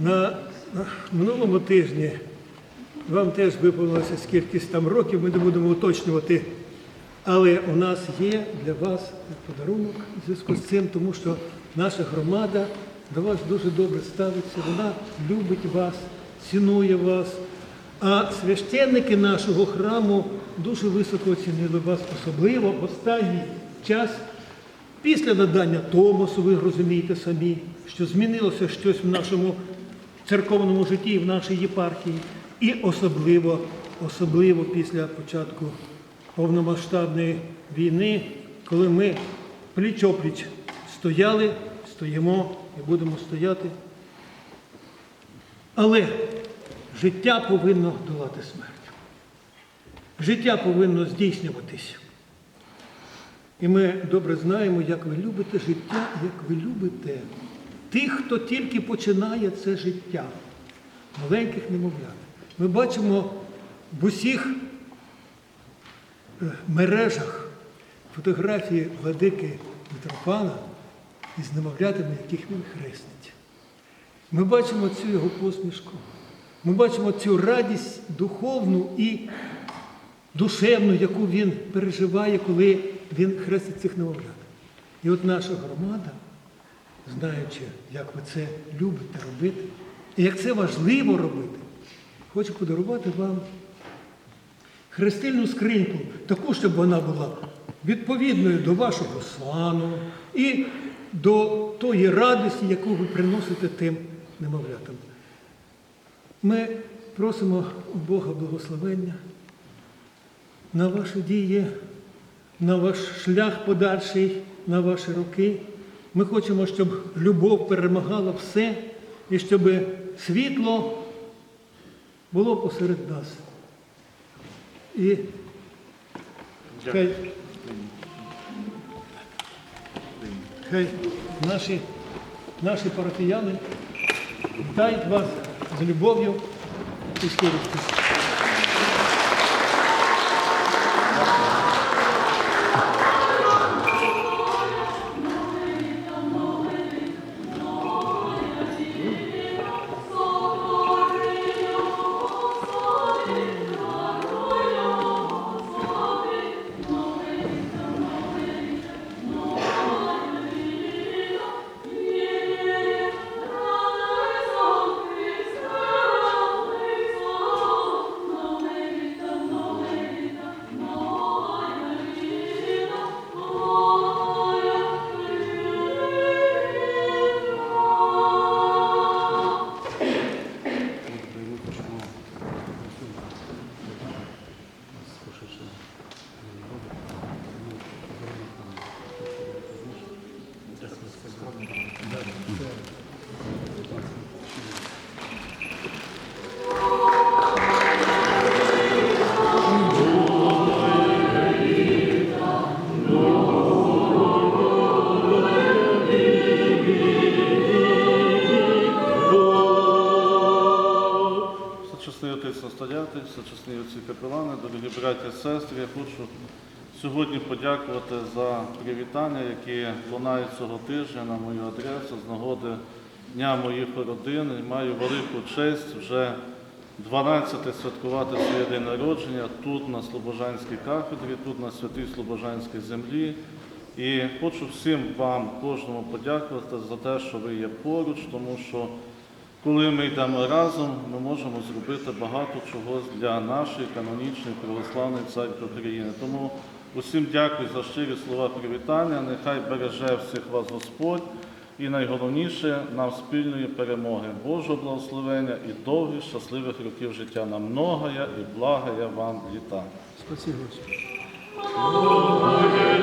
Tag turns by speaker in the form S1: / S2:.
S1: На минулому тижні вам теж виповнилося скількись там років, ми не будемо уточнювати. Але у нас є для вас подарунок у зв'язку з цим, тому що наша громада до вас дуже добре ставиться, вона любить вас, цінує вас. А священники нашого храму дуже високо оцінили вас, особливо в останній час Після надання Томосу, ви розумієте самі, що змінилося щось в нашому церковному житті, в нашій єпархії, і особливо, особливо після початку повномасштабної війни, коли ми пліч-опліч стояли, стоїмо і будемо стояти. Але життя повинно долати смерть. Життя повинно здійснюватись. І ми добре знаємо, як ви любите життя, як ви любите тих, хто тільки починає це життя, маленьких немовлят. Ми бачимо в усіх е, мережах фотографії владики Митрофана із немовлятами, яких він хрестить. Ми бачимо цю його посмішку. Ми бачимо цю радість духовну і душевну, яку він переживає, коли він хрестить цих немовлят. І от наша громада, знаючи, як ви це любите робити, і як це важливо робити, хоче подарувати вам хрестильну скриньку, таку, щоб вона була відповідною до вашого сану і до тої радості, яку ви приносите тим немовлятам. Ми просимо у Бога благословення на ваші дії, на ваш шлях подальший, на ваші роки. Ми хочемо, щоб любов перемагала все і щоб світло було посеред нас. І хай, хай наші, наші парафіяни вітають вас з любов'ю і щирістю.
S2: Всечесний отець настоятель, всечесні отці капелани, дорогі браті і сестри, я хочу сьогодні подякувати за привітання, які лунають цього тижня на мою адресу з нагоди Дня моїх родин. Маю велику честь вже 12 святкувати своє день народження тут, на Слобожанській кафедрі, тут на святій Слобожанській землі. І хочу всім вам, кожному подякувати за те, що ви є поруч, тому що коли ми йдемо разом, ми можемо зробити багато чого для нашої канонічної православної церкви України. Тому усім дякую за щирі слова привітання. Нехай береже всіх вас Господь. І найголовніше нам спільної перемоги, Божого благословення і довгих щасливих років життя нам многая і благая вам літа.
S1: Спасибо. Господи.
S2: Многая